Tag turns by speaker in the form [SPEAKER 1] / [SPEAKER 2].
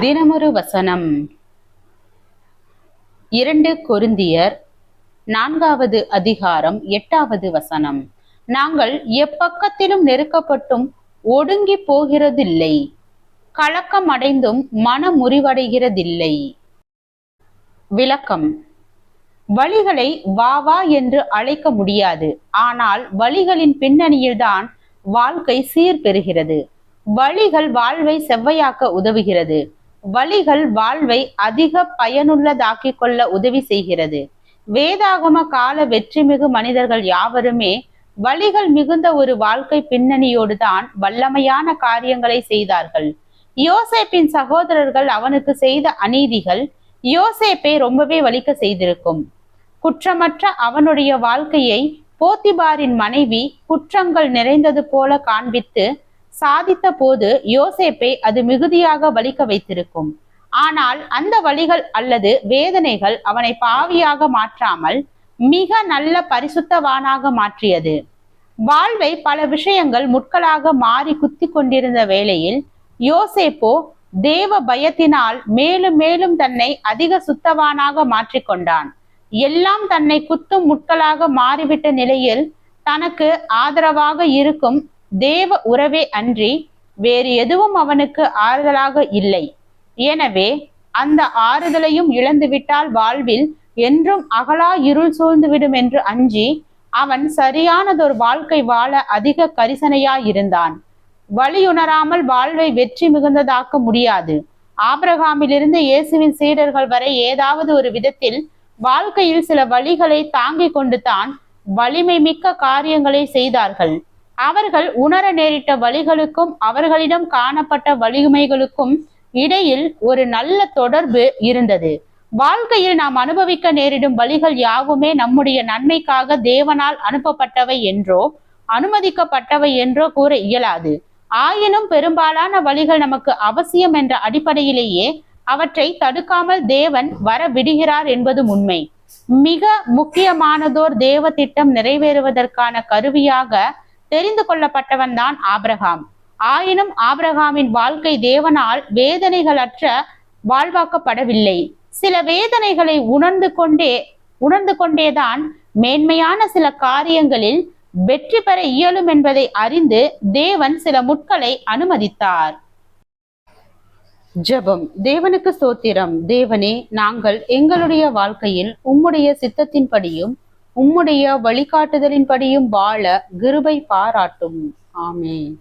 [SPEAKER 1] தினமொரு வசனம். இரண்டு கொருந்தியர் நான்காவது அதிகாரம் எட்டாவது வசனம். நாங்கள் எப்பக்கத்திலும் நெருக்கப்பட்டும் ஒடுங்கி போகிறதில்லை. கலக்கம் அடைந்தும் மனமுறிவடைகிறதில்லை. விளக்கம். வழிகளை வா வா என்று அழைக்க முடியாது. ஆனால் வழிகளின் பின்னணியில்தான் வாழ்க்கை சீர் பெறுகிறது வழிகள் வாழ்வை செவ்வையாக்க உதவுகிறது. வழிகள் வாழ்வை அதிக பயனுள்ளதாக்கிக் கொள்ள உதவி செய்கிறது. வேதாகம கால வெற்றிமிகு மனிதர்கள் யாவருமே வழிகள் மிகுந்த ஒரு வாழ்க்கை பின்னணியோடு தான் வல்லமையான காரியங்களை செய்தார்கள். யோசேப்பின் சகோதரர்கள் அவனுக்கு செய்த அநீதிகள் யோசேப்பை ரொம்பவே வலிக்க செய்திருக்கும். குற்றமற்ற அவனுடைய வாழ்க்கையை போத்திபாரின் மனைவி குற்றங்கள் நிறைந்தது போல காண்பித்து சாதித்த போது யோசேப்பை அது மிகுதியாக வலிக்க வைத்திருக்கும். ஆனால் அந்த வழிகள் அல்லது வேதனைகள் அவனை பாவியாக மாற்றாமல் மிக நல்ல பரிசுத்தவானாக மாற்றியது. வாழ்வை பல விஷயங்கள் முட்களாக மாறி குத்தி கொண்டிருந்த வேளையில் யோசேப்போ தேவ பயத்தினால் மேலும் மேலும் தன்னை அதிக சுத்தவானாக மாற்றிக்கொண்டான் எல்லாம் தன்னை குத்தும் முட்களாக மாறிவிட்ட நிலையில் தனக்கு ஆதரவாக இருக்கும் தேவ உறவே அன்றி வேறு எதுவும் அவனுக்கு ஆறுதலாக இல்லை. எனவே அந்த ஆறுதலையும் இழந்துவிட்டால் வாழ்வில் என்றும் அகலா இருள் சூழ்ந்துவிடும் என்று அஞ்சி அவன் சரியானதொரு வாழ்க்கை வாழ அதிக கரிசனையாயிருந்தான். வழியுணராமல் வாழ்வை வெற்றி மிகுந்ததாக்க முடியாது. ஆபிரகாமிலிருந்து இயேசுவின் சீடர்கள் வரை ஏதாவது ஒரு விதத்தில் வாழ்க்கையில் சில வழிகளை தாங்கிக் கொண்டு தான் வலிமை மிக்க காரியங்களை செய்தார்கள். அவர்கள் உணர நேரிட்ட வழிகளுக்கும் அவர்களிடம் காணப்பட்ட வலிமைகளுக்கும் இடையில் ஒரு நல்ல தொடர்பு இருந்தது. வாழ்க்கையில் நாம் அனுபவிக்க நேரிடும் வழிகள் யாவுமே நம்முடைய நன்மைக்காக தேவனால் அனுப்பப்பட்டவை என்றோ அனுமதிக்கப்பட்டவை என்றோ கூற இயலாது. ஆயினும் பெரும்பாலான வழிகள் நமக்கு அவசியம் என்ற அடிப்படையிலேயே அவற்றை தடுக்காமல் தேவன் வர விடுகிறார் என்பதும் உண்மை. மிக முக்கியமானதோர் தேவ திட்டம் நிறைவேறுவதற்கான கருவியாக தெரிந்து கொள்ளப்பட்டவன் தான் ஆபிரகாம். ஆயினும் ஆபிரகாமின் வாழ்க்கை தேவனால் வேதனைகளற்ற வாழ்வாக்கப்படவில்லை. சில வேதனைகளை உணர்ந்து கொண்டே உணர்ந்து கொண்டேதான் மேன்மையான சில காரியங்களில் வெற்றி பெற இயலும் என்பதை அறிந்து தேவன் சில முட்களை அனுமதித்தார். ஜெபம். தேவனுக்கு சோத்திரம் தேவனே நாங்கள் எங்களுடைய வாழ்க்கையில் உம்முடைய சித்தத்தின்படியும் உம்முடைய வழிகாட்டுதலின்படியும் வாழ கிருபை பாராட்டும். ஆமே